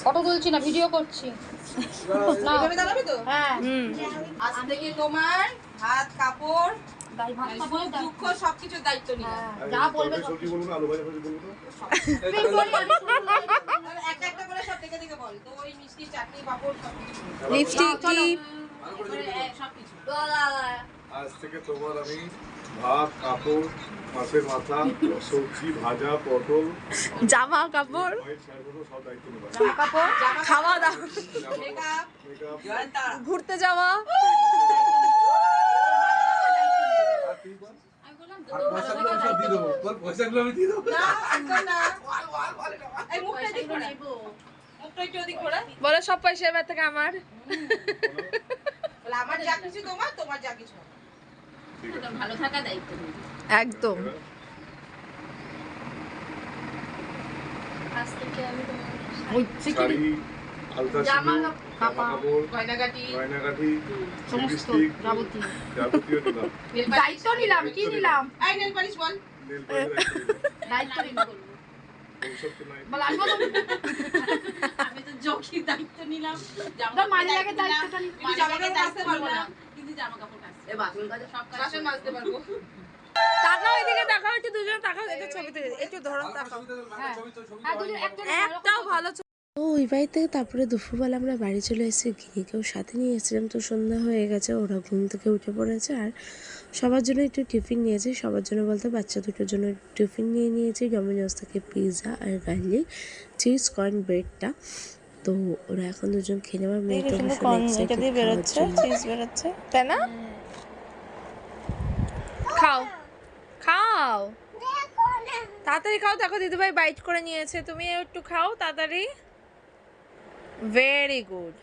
Photo তুলছি না video করছি। হ্যাঁ। আজ থেকে তোমার ভাত কাপড় সুখ দুঃখ সবকিছুর দায়িত্ব হ্যাঁ, যা বলবে সবজি বলব আলু ভাজা সবজি বলব না তুমি বলি, আমি শুনব। তাহলে একটা একটা করে সব দেখে দেখে বল। তো ওই মিষ্টি চাটনি পাপড় সবকিছু। লিপস্টিক টিপ। সবকিছু। আজ থেকে তোমার আমি ভাত কাপড় মাছের মাথা সবজি ভাজা পটল জামা কাপড় জামা কাপড় খাওয়া দাওয়া। মেকআপ মেকআপ ঘুরতে যাওয়া। বলো সব পয়সা এবার থেকে আমার। আমার যা কিছু তোমার তোমার যা কিছু ভালো থাকা দায়িত্ব একদম। জামা কাপড়, জামা কাপড় গয়নাগাটি গয়নাগাঠি সমস্ত যাবতীয়। যাবতীয় নিলাম। দায়িত্ব নিলাম কি নিলাম? এই নেল পালিশ বল। দায়িত্ব নিলাম। ঔষধ তো নাই। বল আসব তুমি? আমি তো জকির দায়িত্ব নিলাম। তো মাঝে আগে দায়িত্বটা নি জামা কাপড় কাচতে পারব না। কিন্তু জামা কাপড় তাকাও এদিকে তাকাও একটু দুজন তাকাও একটু ধরো তাকাও। হ্যাঁ। হ্যাঁ দুজন একটা একটাও ভালো তো ওই বাড়ি থেকে তারপরে দুপুরবেলা আমরা বাড়ি চলে এসেছি গিনিকেও সাথে নিয়ে এসেছিলাম তো সন্ধ্যা হয়ে গেছে ওরা ঘুম থেকে উঠে পড়েছে আর সবার জন্য একটু টিফিন নিয়েছি সবার জন্য বলতে বাচ্চা দুটোর জন্য টিফিন নিয়ে নিয়েছি ডমিনোস থেকে পিৎজা আর গার্লিক চিজ কর্ন ব্রেডটা তো ওরা এখন দুজন খেয়ে নেওয়ার মেয়ে তো বেরোচ্ছে চিজ বেরোচ্ছে। তাই না? খাও। খাও। তাড়াতাড়ি খাও দেখো দিদিভাই বাইট করে নিয়েছে। তুমি একটু খাও তাড়াতাড়ি। ভেরি গুড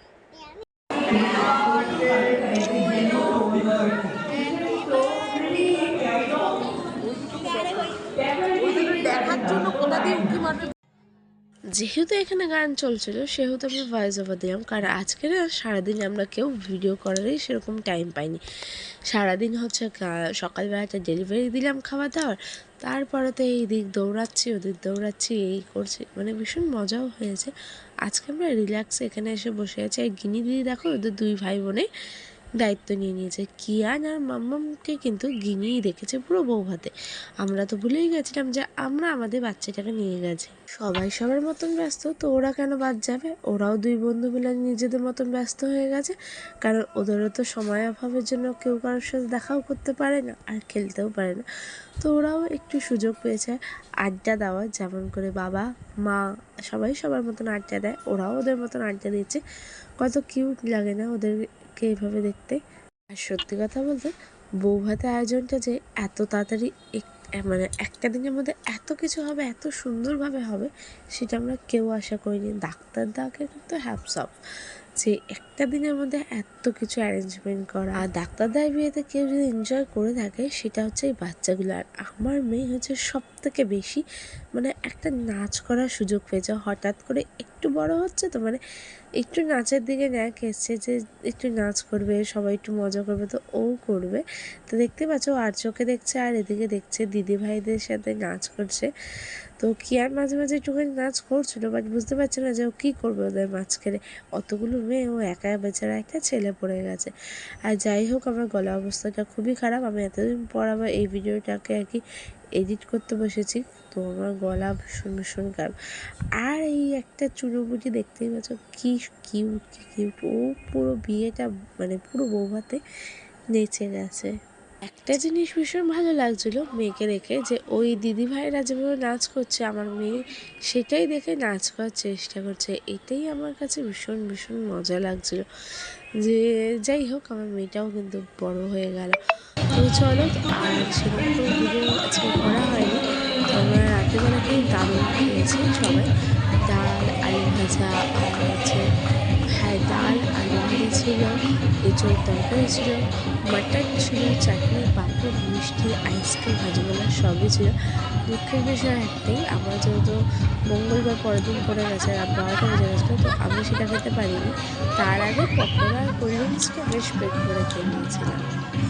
যেহেতু এখানে গান চলছিল, সেহেতু আমি ভয়েস ওভার দিলাম। কারণ আজকে না সারাদিন আমরা কেউ ভিডিও করারই সেরকম টাইম পাইনি। সারাদিন হচ্ছে সকালবেলাটা ডেলিভারি দিলাম খাবার দাওয়ার, তারপরে তো এই দিক দৌড়াচ্ছি, ওদিক দৌড়াচ্ছি, এই করছি। মানে ভীষণ মজাও হয়েছে। আজকে আমরা রিল্যাক্সে এখানে এসে বসে আছি। আর গিনি দিদি দেখো, ওদের দুই ভাই বোনে দায়িত্ব নিয়ে নিয়েছে। কিয়ান আর মাম্মামকে কিন্তু গিনিই দেখেছে পুরো বউ হাতে আমরা তো ভুলেই গেছিলাম যে আমরা আমাদের বাচ্চাটাকে নিয়ে গেছি। সবাই সবার মতন ব্যস্ত, তো ওরা কেন বাদ যাবে? ওরাও দুই বন্ধু মিলে নিজেদের মতন ব্যস্ত হয়ে গেছে। কারণ ওদেরও তো সময় অভাবের জন্য কেউ কারোর সাথে দেখাও করতে পারে না আর খেলতেও পারে না। তো ওরাও একটু সুযোগ পেয়েছে আড্ডা দেওয়া যেমন করে বাবা, মা সবাই সবার মতন আড্ডা দেয়। ওরাও ওদের মতন আড্ডা দিচ্ছে। কত কিউট লাগে না ওদেরকে এভাবে দেখতে। আর সত্যি কথা বলতে, বউ ভাতে আয়োজনটা যে এত তাড়াতাড়ি মানে একটা দিনের মধ্যে এত কিছু হবে, এত সুন্দরভাবে হবে, সেটা আমরা কেউ আশা করিনি। ডাক্তার দাকে কিন্তু হ্যাপস অফ যে একটা দিনের মধ্যে এত কিছু অ্যারেঞ্জমেন্ট করা। আর ডাক্তার দায়ের বিয়েতে কেউ যদি এনজয় করে থাকে, সেটা হচ্ছে এই বাচ্চাগুলো। আর আমার মেয়ে হচ্ছে সব থেকে বেশি মানে একটা নাচ করার সুযোগ পেয়েছে হঠাৎ করে একটু বড় হচ্ছে তো মানে একটু নাচের দিকে ন্যাক এসছে যে একটু নাচ করবে, সবাই একটু মজা করবে তো ও করবে। তো দেখতে পাচ্ছ আর চোখে দেখছে আর এদিকে দেখছে দিদি ভাইদের সাথে নাচ করছে। তো কি আর মাঝে মাঝে একটুখানি নাচ করছিল বাট বুঝতে পারছে না যে ও কী করবে ওদের মাঝখানে। অতগুলো মেয়ে, ও একা বেচারা একটা ছেলে পড়ে গেছে। আর যাই হোক, আমার গলা অবস্থাটা খুবই খারাপ। আমি এতদিন পর আবার এই ভিডিওটাকে আর কি এডিট করতে বসেছি, তো আমার গলা ভীষণ ভীষণ খারাপ। আর এই একটা চুনোপুটি দেখতেই পাচ্ছ, কি কিউট কি কিউট ও পুরো বিয়েটা মানে পুরো বৌভাতে নেচে গেছে। একটা জিনিস ভীষণ ভালো লাগছিল মেয়েকে দেখে, যে ওই দিদি ভাইরা যেভাবে নাচ করছে, আমার মেয়ে সেটাই দেখে নাচ করার চেষ্টা করছে। এটাই আমার কাছে ভীষণ ভীষণ মজা লাগছিল। যে যাই হোক, আমার মেয়েটাও কিন্তু বড় হয়ে গেল। তো চলো আর সেরকম খেয়েছি সবাই। ডাল, আলু ভাজা আর হচ্ছে হ্যাঁ ডাল, আলু ভাজি ছিল এঁচোর তরকারি ছিল, মাটন ছিল, চাটনি, পাঁপড়, মিষ্টি, আইসক্রিম ভাজিগুলো সবই ছিল। দুঃখের বিষয় একটাই, আমার যেহেতু মঙ্গলবার পরের দিন পড়ে গেছে রাত বারোটা বেজে গেছিল, তো আমি সেটা খেতে পারিনি। তার আগে পকোড়া আর কোল্ড ড্রিঙ্কসটা বেশ পেট করে খেয়ে নিয়েছিলাম।